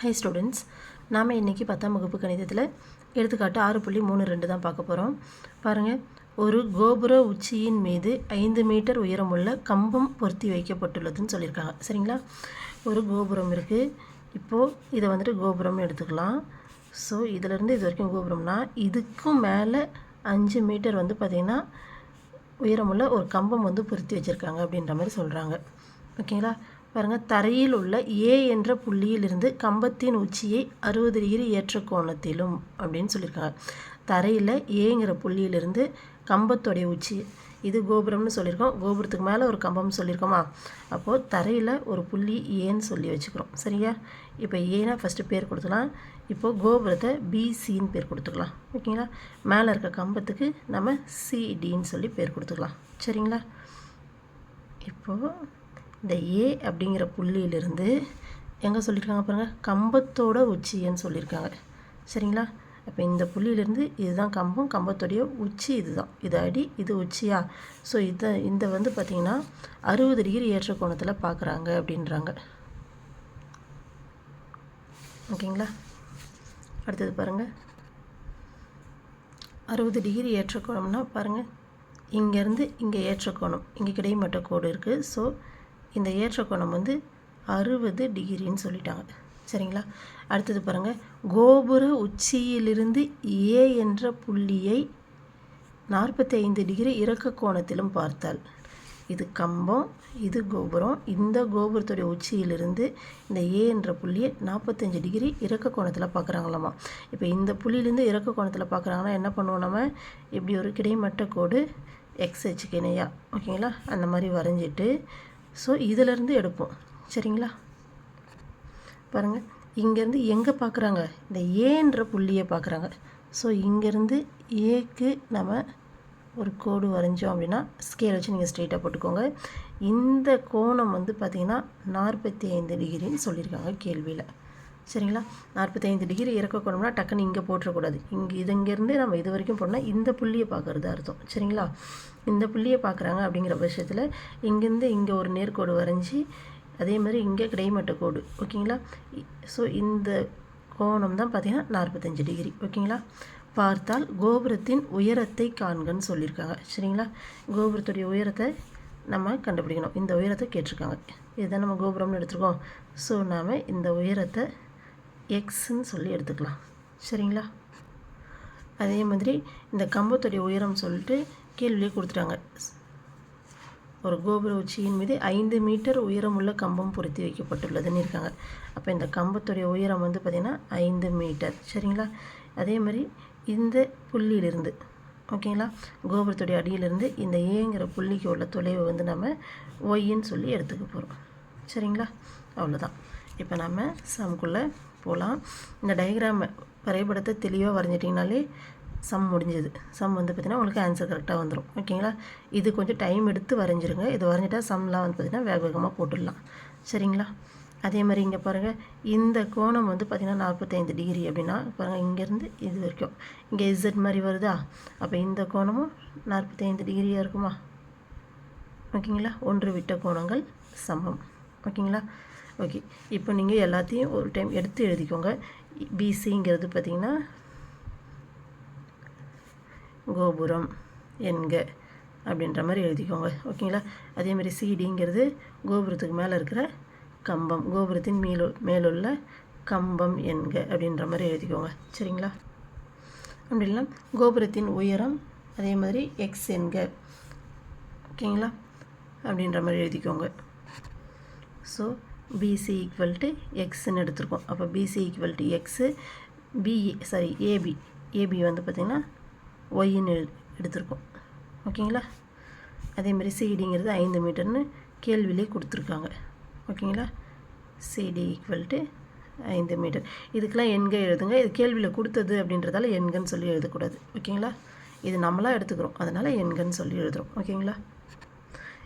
High students நாம் இன்றைக்கி பத்தாம் வகுப்பு கணிதத்தில் எடுத்துக்காட்டு ஆறு புள்ளி மூணு ரெண்டு தான் பார்க்க போகிறோம் பாருங்கள் ஒரு கோபுர உச்சியின் மீது ஐந்து மீட்டர் உயரமுள்ள கம்பம் பொருத்தி வைக்கப்பட்டுள்ளதுன்னு சொல்லியிருக்காங்க. சரிங்களா? ஒரு கோபுரம் இருக்குது இப்போது இதை வந்துட்டு கோபுரம்னு எடுத்துக்கலாம். ஸோ இதிலேருந்து இது வரைக்கும் கோபுரம்னா இதுக்கும் மேலே அஞ்சு மீட்டர் வந்து பார்த்திங்கன்னா உயரமுள்ள ஒரு கம்பம் வந்து பொருத்தி வச்சுருக்காங்க அப்படின்ற மாதிரி சொல்கிறாங்க ஓகேங்களா? பாருங்கள் தரையில் உள்ள ஏ என்ற புள்ளியிலிருந்து கம்பத்தின் உச்சியை அறுபது டிகிரி ஏற்ற கோணத்திலும் அப்படின்னு சொல்லியிருக்காங்க. தரையில் ஏங்கிற புள்ளியிலிருந்து கம்பத்தோடைய உச்சி இது கோபுரம்னு சொல்லியிருக்கோம். கோபுரத்துக்கு மேலே ஒரு கம்பம்னு சொல்லியிருக்கோமா? அப்போது தரையில் ஒரு புள்ளி ஏன்னு சொல்லி வச்சுக்கிறோம். சரியா? இப்போ ஏனா ஃபஸ்ட்டு பேர் கொடுத்துக்கலாம் இப்போது கோபுரத்தை பிசின்னு பேர் கொடுத்துக்கலாம். ஓகேங்களா? மேலே இருக்க கம்பத்துக்கு நம்ம சிடின்னு சொல்லி பேர் கொடுத்துக்கலாம். சரிங்களா? இப்போது இந்த ஏ அப்படிங்கிற புள்ளியிலிருந்து எங்கே சொல்லியிருக்காங்க பாருங்கள் கம்பத்தோட உச்சின்னு சொல்லியிருக்காங்க சரிங்களா? அப்போ இந்த புள்ளியிலேருந்து இதுதான் கம்பம் கம்பத்தோடைய உச்சி இதுதான். இது அடி இது உச்சியா? ஸோ இதை இந்த வந்து பார்த்திங்கன்னா அறுபது டிகிரி ஏற்ற கோணத்தில் பார்க்குறாங்க அப்படின்றாங்க. ஓகேங்களா? அடுத்தது பாருங்கள் அறுபது டிகிரி ஏற்ற கோணம்னா பாருங்கள் இங்கேருந்து இங்கே ஏற்ற கோணம். இங்கே கிடைமட்ட கோடு இருக்குது ஸோ இந்த ஏற்ற கோணம் வந்து அறுபது டிகிரின்னு சொல்லிட்டாங்க. சரிங்களா? அடுத்தது பாருங்கள் கோபுர உச்சியிலிருந்து ஏ என்ற புள்ளியை நாற்பத்தி ஐந்து டிகிரி இறக்க கோணத்திலும் பார்த்தால் இது கம்பம் இது கோபுரம். இந்த கோபுரத்துடைய உச்சியிலிருந்து இந்த ஏ என்ற புள்ளியை நாற்பத்தஞ்சு டிகிரி இறக்க கோணத்தில் பார்க்குறாங்களாமா? இப்போ இந்த புள்ளியிலேருந்து இறக்க கோணத்தில் பார்க்குறாங்கன்னா என்ன பண்ணுவோம் நம்ம? இப்படி ஒரு கிடைமட்ட கோடு எக்ஸ் ஹெச்சுக்கு இணையா? ஓகேங்களா? அந்த மாதிரி வரைஞ்சிட்டு ஸோ இதிலேருந்து எடுப்போம். சரிங்களா? பாருங்கள் இங்கேருந்து எங்கே பார்க்குறாங்க இந்த ஏன்ற புள்ளியை பார்க்குறாங்க ஸோ இங்கேருந்து ஏக்கு நம்ம ஒரு கோடு வரைஞ்சோம் அப்படின்னா ஸ்கேல் வச்சு நீங்கள் ஸ்ட்ரெயிட்டாக போட்டுக்கோங்க. இந்த கோணம் வந்து பார்த்திங்கன்னா நாற்பத்தி ஐந்து டிகிரின்னு சொல்லியிருக்காங்க கேள்வியில். சரிங்களா? நாற்பத்தைந்து டிகிரி இறக்க கோணம்னா டக்குன்னு இங்கே போட்டுறக்கூடாது இங்கே இது இங்கேருந்து நம்ம இது வரைக்கும் போனால் இந்த புள்ளியை பார்க்குறது அர்த்தம். சரிங்களா? இந்த புள்ளியை பார்க்குறாங்க அப்படிங்கிற பட்சத்தில் இங்கேருந்து இங்கே ஒரு நேர்கோடு வரைஞ்சி அதே மாதிரி இங்கே கிடைமட்ட கோடு. ஓகேங்களா? ஸோ இந்த கோணம் தான் பார்த்திங்கன்னா நாற்பத்தஞ்சு டிகிரி. ஓகேங்களா? பார்த்தால் கோபுரத்தின் உயரத்தை காண்கன்னு சொல்லியிருக்காங்க. சரிங்களா? கோபுரத்துடைய உயரத்தை நம்ம கண்டுபிடிக்கணும். இந்த உயரத்தை கேட்டிருக்காங்க. இதுதான் நம்ம கோபுரம்னு எடுத்துருக்கோம். ஸோ நாம் இந்த உயரத்தை எக்ஸ்ன்னு சொல்லி எடுத்துக்கலாம். சரிங்களா? அதே மாதிரி இந்த கம்பத்துடைய உயரம் சொல்லிட்டு கேள்வியே கொடுத்துட்டாங்க. ஒரு கோபுர உச்சியின் மீது ஐந்து மீட்டர் உயரமுள்ள கம்பம் பொருத்தி வைக்கப்பட்டுள்ளதுன்னு இருக்காங்க. அப்போ இந்த கம்பத்துடைய உயரம் வந்து பார்த்திங்கன்னா ஐந்து மீட்டர். சரிங்களா? அதே மாதிரி இந்த புள்ளியிலிருந்து ஓகேங்களா? கோபுரத்துடைய அடியிலிருந்து இந்த ஏங்கிற புள்ளிக்கு உள்ள தொலைவை வந்து நம்ம ஒய்ன்னு சொல்லி எடுத்துக்க போகிறோம் சரிங்களா? அவ்வளோதான் இப்போ நம்ம சம்குள்ளே போகலாம் இந்த டயக்ராம் வரைபடத்தை தெளிவாக வரைஞ்சிட்டிங்கனாலே சம் முடிஞ்சது. சம் வந்து பார்த்திங்கன்னா உங்களுக்கு ஆன்சர் கரெக்டாக வந்துடும் ஓகேங்களா இது கொஞ்சம் டைம் எடுத்து வரைஞ்சிருங்க. இது வரைஞ்சிட்டா சம்லாம் வந்து பார்த்திங்கன்னா வேக வேகமாக போட்டுடலாம். சரிங்களா? அதே மாதிரி இங்கே பாருங்கள் இந்த கோணம் வந்து பார்த்திங்கன்னா நாற்பத்தைந்து டிகிரி அப்படின்னா பாருங்கள் இங்கேருந்து இது வரைக்கும். இங்கே இசட் மாதிரி வருதா? அப்போ இந்த கோணமும் நாற்பத்தைந்து டிகிரியாக இருக்குமா? ஓகேங்களா ஒன்று விட்ட கோணங்கள் சமம். ஓகேங்களா ஓகே இப்போ நீங்கள் எல்லாத்தையும் ஒரு டைம் எடுத்து எழுதிக்கோங்க. பிசிங்கிறது பார்த்திங்கன்னா கோபுரம் என்க அப்படின்ற மாதிரி எழுதிக்கோங்க. ஓகேங்களா அதே மாதிரி சிடிங்கிறது கோபுரத்துக்கு மேலே இருக்கிற கம்பம். கோபுரத்தின் மேலு மேலுள்ள கம்பம் என்க அப்படின்ற மாதிரி எழுதிக்கோங்க. சரிங்களா? அப்படி இல்லை கோபுரத்தின் உயரம் அதே மாதிரி எக்ஸ் என்க. ஓகேங்களா அப்படின்ற மாதிரி எழுதிக்கோங்க. ஸோ பிசி ஈக்குவல் டு எக்ஸ்ன்னு எடுத்திருக்கோம். அப்போ PC equal to x BE sorry AB AB வந்து பார்த்திங்கன்னா ஒய்ன்னு எடுத்திருக்கோம். ஓகேங்களா? அதேமாதிரி சிடிங்கிறது ஐந்து மீட்டர்னு கேள்வியிலே கொடுத்துருக்காங்க. ஓகேங்களா? சிடி ஈக்குவல் டு ஐந்து மீட்டர். இதுக்கெலாம் எண்க எழுதுங்க. இது கேள்வியில் கொடுத்தது அப்படின்றதால எண்கன்னு சொல்லி எழுதக்கூடாது. ஓகேங்களா? இது நம்மளாக எடுத்துக்கிறோம். அதனால் எண்கன்னு சொல்லி எழுதுகிறோம் ஓகேங்களா?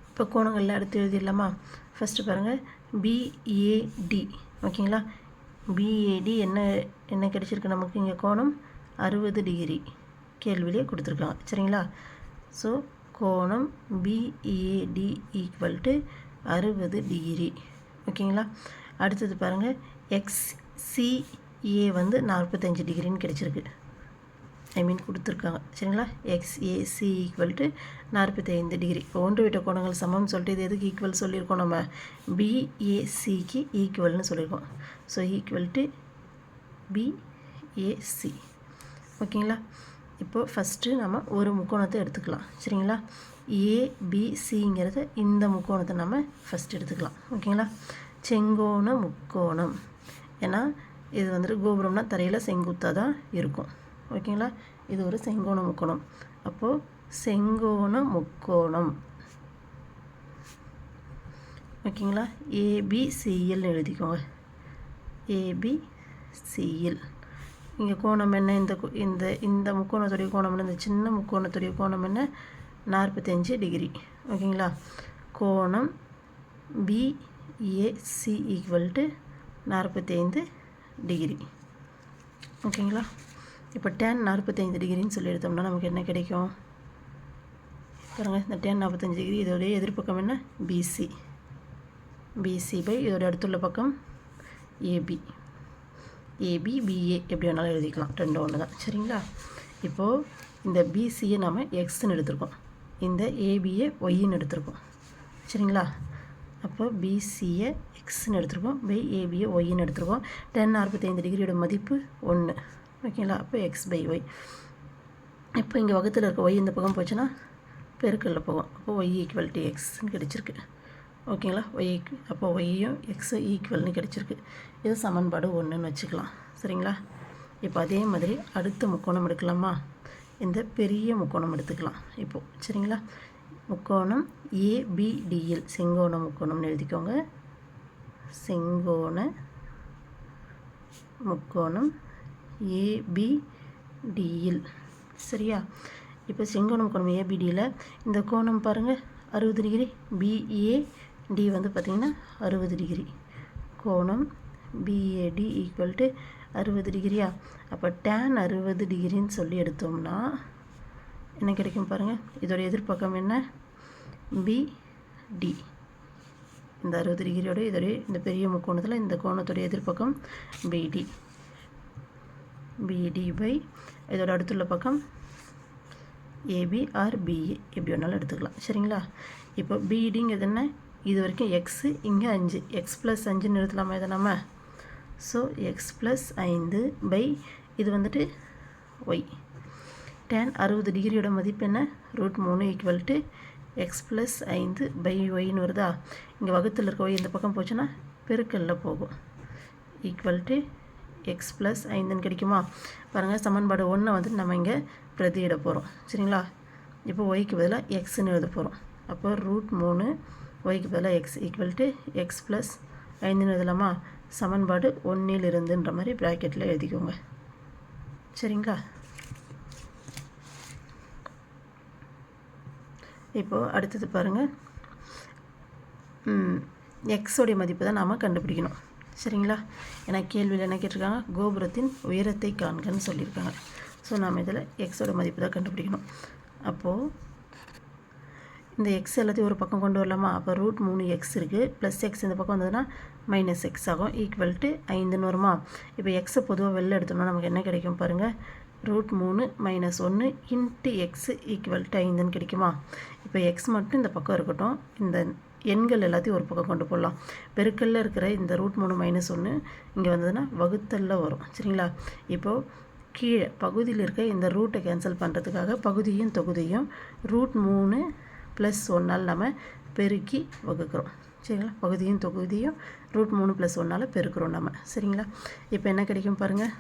இப்போ கோணங்களில் அடுத்து எழுதிடலாமா? ஃபஸ்ட்டு பாருங்கள் பிஏடி ஓகேங்களா? பிஏடி என்ன என்ன கிடைச்சிருக்கு நமக்கு? இங்கே கோணம் அறுபது டிகிரி. கேள்வியிலே கொடுத்துருக்காங்க சரிங்களா? ஸோ கோணம் பிஏடி ஈக்குவல் டு அறுபது டிகிரி. ஓகேங்களா? அடுத்தது பாருங்கள் எக்ஸ் சிஏ வந்து நாற்பத்தஞ்சு டிகிரின்னு கிடச்சிருக்கு. ஐ மீன் கொடுத்துருக்காங்க. சரிங்களா? எக்ஸ்ஏசி ஈக்குவல் டு நாற்பத்தைந்து டிகிரி இப்போ ஒன்று விட்ட கோணங்கள் சமம்னு சொல்லிட்டு இது எதுக்கு ஈக்குவல் சொல்லியிருக்கோம் நம்ம? பிஏசிக்கு ஈக்குவல்னு சொல்லியிருக்கோம். ஸோ ஈக்குவல் டு பிஏசி ஓகேங்களா? இப்போது ஃபஸ்ட்டு நம்ம ஒரு முக்கோணத்தை எடுத்துக்கலாம். சரிங்களா? ஏபிசிங்கிறத இந்த முக்கோணத்தை நம்ம ஃபஸ்ட் எடுத்துக்கலாம். ஓகேங்களா? செங்கோண முக்கோணம். ஏன்னா இது வந்துட்டு கோபுரம்னா தரையில் செங்குத்தாக தான் இருக்கும். ஓகேங்களா? இது ஒரு செங்கோண முக்கோணம். அப்போது செங்கோண முக்கோணம். ஓகேங்களா? ஏபிசிஎல்னு எழுதிக்கோங்க. ஏபிசிஎல் இங்கே கோணம் என்ன? இந்த இந்த இந்த முக்கோணத்துடைய கோணம் என்ன? இந்த சின்ன முக்கோணத்துடைய கோணம் என்ன? நாற்பத்தஞ்சு டிகிரி. ஓகேங்களா? கோணம் பிஏசி ஈக்குவல் டு நாற்பத்தைந்து டிகிரி. ஓகேங்களா? இப்போ டேன் நாற்பத்தைந்து டிகிரின்னு சொல்லி எடுத்தோம்னா நமக்கு என்ன கிடைக்கும்? பாருங்கள் இந்த டேன் நாற்பத்தஞ்சு டிகிரி இதோடைய எதிர்ப்பக்கம் என்ன? பிசி பிசி பை இதோடைய அடுத்துள்ள பக்கம் ஏபி ஏபி பிஏ எப்படி வேணாலும் எழுதிக்கலாம். ரெண்டு ஒன்று தான் சரிங்களா? இப்போது இந்த பிசியை நம்ம எக்ஸ்ன்னு எடுத்திருக்கோம். இந்த ஏபியை ஒய்ன்னு எடுத்திருக்கோம். சரிங்களா? அப்போ பிசியை எக்ஸ்ன்னு எடுத்திருக்கோம். பை ஏபியை ஒய்ன்னு எடுத்திருக்கோம். டென் நாற்பத்தைந்து டிகிரியோட மதிப்பு ஒன்று ஓகேங்களா? அப்போ எக்ஸ் பை ஒய் இப்போ இங்கே வகுத்தில் இருக்க ஒய் இந்த பக்கம் போச்சுன்னா பெருக்கல்ல போகும். அப்போ ஒய் ஈக்குவல் டு எக்ஸ்ன்னு கிடச்சிருக்கு. ஓகேங்களா? ஒய் அப்போ ஒய்யும் எக்ஸு ஈக்குவல்னு கிடச்சிருக்கு. இது சமன்பாடு ஒன்றுன்னு வச்சுக்கலாம். சரிங்களா? இப்போ அதே மாதிரி அடுத்த முக்கோணம் எடுக்கலாமா? இந்த பெரிய முக்கோணம் எடுத்துக்கலாம். இப்போது சரிங்களா? முக்கோணம் ஏபிடிஎல் செங்கோண முக்கோணம்னு எழுதிக்கோங்க. செங்கோண முக்கோணம் ஏபிடியில் சரியா? இப்போ செங்கோணம் கோணம் ஏபிடியில் இந்த கோணம் பாருங்கள் அறுபது டிகிரி. பிஏடி வந்து பார்த்திங்கன்னா அறுபது டிகிரி. கோணம் பிஏடி ஈக்குவல் டு அறுபது டிகிரியா? அப்போ டேன் அறுபது டிகிரின்னு சொல்லி எடுத்தோம்னா என்ன கிடைக்கும் பாருங்கள் இதோட எதிர்ப்பக்கம் என்ன? பிடி இந்த அறுபது டிகிரியோட இதோடைய இந்த பெரிய முக்கோணத்தில் இந்த கோணத்துடைய எதிர்ப்பக்கம் பிடி பிடி பை இதோட அடுத்துள்ள பக்கம் ஏபி ஆர் பிஏ எப்படி வேணாலும் எடுத்துக்கலாம். சரிங்களா? இப்போ பிடிங்கிறது என்ன? இது வரைக்கும் எக்ஸு இங்கே அஞ்சு. எக்ஸ் ப்ளஸ் அஞ்சுன்னு எடுத்துலாமா இதை நம்ம ஸோ எக்ஸ் ப்ளஸ் ஐந்து பை இது வந்துட்டு ஒய் டேன் அறுபது டிகிரியோட மதிப்பு என்ன? ரூட் மூணு ஈக்குவல் டு எக்ஸ் ப்ளஸ் ஐந்து பை ஒய்னு வருதா? இங்கே வகுத்தில் இருக்க ஒய் இந்த பக்கம் போச்சுன்னா பெருக்கல்ல போகும். ஈக்குவல் டு எக்ஸ் ப்ளஸ் ஐந்துன்னு கிடைக்குமா? பாருங்கள் சமன்பாடு ஒன்றை வந்து நம்ம இங்கே பிரதியிட போகிறோம் சரிங்களா? இப்போ ஒய்க்கு பதிலாக எக்ஸ்ன்னு எழுத போகிறோம் அப்போ ரூட் மூணு ஒய்க்கு பதிலாக x equal to x plus ஐந்துன்னு எழுதலாமா? சமன்பாடு ஒன்றில் இருந்துன்ற மாதிரி ப்ராக்கெட்டில் எழுதிக்கோங்க. சரிங்களா? இப்போது அடுத்தது பாருங்கள் எக்ஸோடைய மதிப்பு தான் நாம் கண்டுபிடிக்கணும். சரிங்களா? ஏன்னா கேள்வியில் என்ன கேட்டிருக்காங்க? கோபுரத்தின் உயரத்தை காண்கன்னு சொல்லியிருக்காங்க. ஸோ நாம் இதில் எக்ஸோட மதிப்பு தான் கண்டுபிடிக்கணும். அப்போது இந்த எக்ஸ் எல்லாத்தையும் ஒரு பக்கம் கொண்டு வரலாமா? அப்போ ரூட் மூணு எக்ஸ் இருக்குது ப்ளஸ் எக்ஸ் இந்த பக்கம் வந்ததுன்னா மைனஸ் எக்ஸ் ஆகும். ஈக்குவல் டு ஐந்துன்னு வருமா? இப்போ எக்ஸை பொதுவாக வெளில எடுத்தோம்னா நமக்கு என்ன கிடைக்கும் பாருங்கள் ரூட் மூணு மைனஸ் ஒன்று இன்ட்டு எக்ஸு ஈக்குவல் டு ஐந்துன்னு கிடைக்குமா? இப்போ எக்ஸ் மட்டும் இந்த பக்கம் இருக்கட்டும். இந்த எண்கள் எல்லாத்தையும் ஒரு பக்கம் கொண்டு போடலாம். பெருக்கல்ல இருக்கிற இந்த ரூட் மூணு மைனஸ் ஒன்று இங்கே வந்ததுன்னா வகுத்தல்ல வரும். சரிங்களா? இப்போது கீழே பகுதியில் இருக்க இந்த ரூட்டை கேன்சல் பண்ணுறதுக்காக பகுதியும் தொகுதியும் ரூட் மூணு ப்ளஸ் ஒன்றால் நம்ம பெருக்கி வகுக்கிறோம். சரிங்களா? பகுதியும் தொகுதியும் ரூட் மூணு ப்ளஸ் ஒன்றால் பெருக்கிறோம் நம்ம. சரிங்களா? இப்போ என்ன கிடைக்கும் பாருங்கள்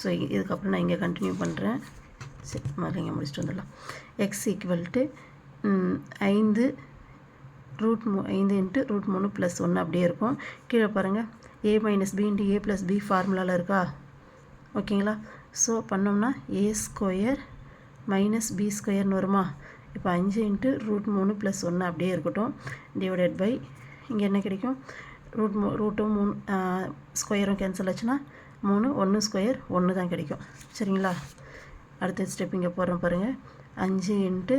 ஸோ இதுக்கப்புறம் நான் இங்கே கண்டினியூ பண்ணுறேன் சரி முதல்ல முடிச்சுட்டு வந்துடலாம். எக்ஸ் ஈக்குவல் டு ஐந்து ரூட் மூ ஐந்து இன்ட்டு ரூட் மூணு ப்ளஸ் ஒன்று அப்படியே இருக்கும். கீழே பாருங்கள் A minus B into A plus B ஃபார்முலாவில் இருக்கா? ஓகேங்களா ஸோ பண்ணோம்னா ஏ ஸ்கொயர் மைனஸ் பி ஸ்கொயர்னு வருமா? இப்போ அஞ்சு இன்ட்டு ரூட் மூணு ப்ளஸ் ஒன்று அப்படியே இருக்கட்டும். டிவைடட் பை இங்கே என்ன கிடைக்கும்? ரூட் மூ ரூட்டும் மூணு ஸ்கொயரும் கேன்சல் ஆச்சுன்னா மூணு ஒன்று ஸ்கொயர் ஒன்று தான் கிடைக்கும். சரிங்களா? அடுத்த ஸ்டெப் இங்கே போகிறோம் பாருங்கள் அஞ்சு இன்ட்டு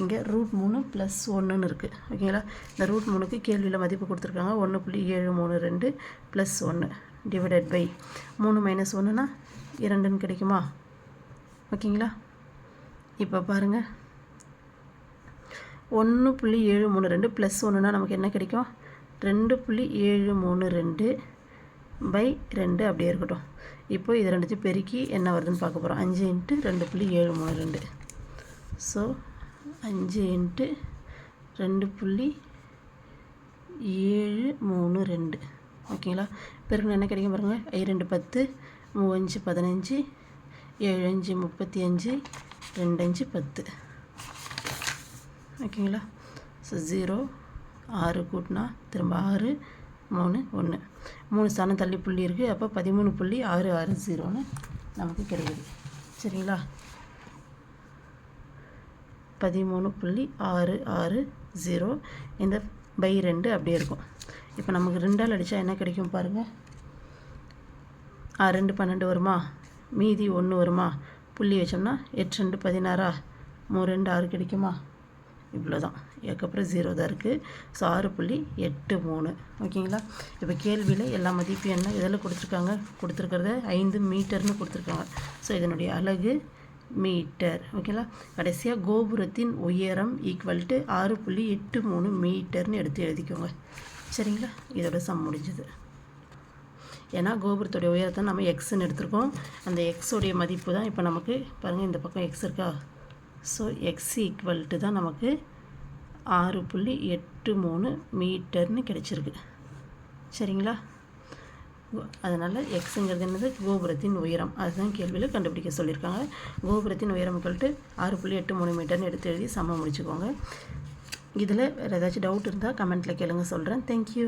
இங்கே ரூட் மூணு ப்ளஸ் ஒன்றுன்னு இருக்குது ஓகேங்களா இந்த ரூட் மூணுக்கு கேள்வியில் மதிப்பு கொடுத்துருக்காங்க. ஒன்று புள்ளி ஏழு மூணு ரெண்டு ப்ளஸ் ஒன்று டிவைடட் பை மூணு மைனஸ் ஒன்றுனா இரண்டுன்னு கிடைக்குமா? ஓகேங்களா இப்போ பாருங்கள் ஒன்று புள்ளி ஏழு மூணு ரெண்டு ப்ளஸ் ஒன்றுனா நமக்கு என்ன கிடைக்கும்? ரெண்டு புள்ளி ஏழு மூணு ரெண்டு பை ரெண்டு அப்படியே இருக்கட்டும். இப்போ இது ரெண்டுத்தையும் பெருக்கி என்ன வருதுன்னு பார்க்க போகிறோம் அஞ்சு இன்ட்டு ரெண்டு புள்ளி ஏழு மூணு ரெண்டு. ஸோ அஞ்சு இன்ட்டு ரெண்டு புள்ளி ஏழு மூணு ரெண்டு. ஓகேங்களா பெருக்கணும் என்ன கிடைக்கும் பாருங்கள் ஐ ரெண்டு பத்து மூவஞ்சு பதினஞ்சு ஏழு அஞ்சு முப்பத்தி அஞ்சு ரெண்டு அஞ்சு பத்து. ஓகேங்களா ஸோ ஜீரோ ஆறு கூட்டினா திரும்ப ஆறு மூணு ஒன்று மூணு ஸ்தானம் தள்ளி புள்ளி இருக்குது அப்போ பதிமூணு புள்ளி ஆறு ஆறு ஜீரோன்னு நமக்கு கிடைக்குது. சரிங்களா? பதிமூணு புள்ளி ஆறு ஆறு ஜீரோ இந்த பை ரெண்டு அப்படியே இருக்கும். இப்போ நமக்கு ரெண்டால் அடித்தா என்ன கிடைக்கும் பாருங்கள் ஆ ரெண்டு பன்னெண்டு வருமா? மீதி ஒன்று வருமா? புள்ளி வச்சோம்னா எட்டு ரெண்டு பதினாறா? மூணு ரெண்டு ஆறு கிடைக்குமா? இவ்வளோ தான் அதுக்கப்புறம் ஜீரோ தான் இருக்குது ஸோ ஆறு புள்ளி எட்டு மூணு. ஓகேங்களா? இப்போ கேள்வியில் எல்லா மதிப்பு என்ன இதில் கொடுத்துருக்காங்க? கொடுத்துருக்கறத ஐந்து மீட்டர்னு கொடுத்துருக்காங்க. ஸோ இதனுடைய அழகு மீட்டர். ஓகேங்களா? கடைசியாக கோபுரத்தின் உயரம் ஈக்குவல் டு ஆறு புள்ளி எட்டு மூணு மீட்டர்னு எடுத்து எழுதிக்கோங்க. சரிங்களா? இதோட சம் முடிஞ்சது. ஏன்னா கோபுரத்துடைய உயரத்தை நம்ம எக்ஸ்ன்னு எடுத்திருக்கோம். அந்த எக்ஸோடைய மதிப்பு தான் இப்போ நமக்கு பாருங்கள் இந்த பக்கம் எக்ஸ் இருக்கா? ஸோ எக்ஸ் ஈக்குவல் டு தான் நமக்கு ஆறு புள்ளி எட்டு மூணு மீட்டர்னு கிடச்சிருக்கு. சரிங்களா? அதனால் எக்ஸுங்கிறது என்னது? கோபுரத்தின் உயரம். அதுதான் கேள்வியில் கண்டுபிடிக்க சொல்லியிருக்காங்க. கோபுரத்தின் உயரம் ஈக்குவல் ஆறு புள்ளி எட்டு மூணு மீட்டர்னு எடுத்து எழுதி சமம் முடிச்சுக்கோங்க. இதில் வேறு ஏதாச்சும் டவுட் இருந்தால் கமெண்ட்டில் கேளுங்க சொல்கிறேன் தேங்க்யூ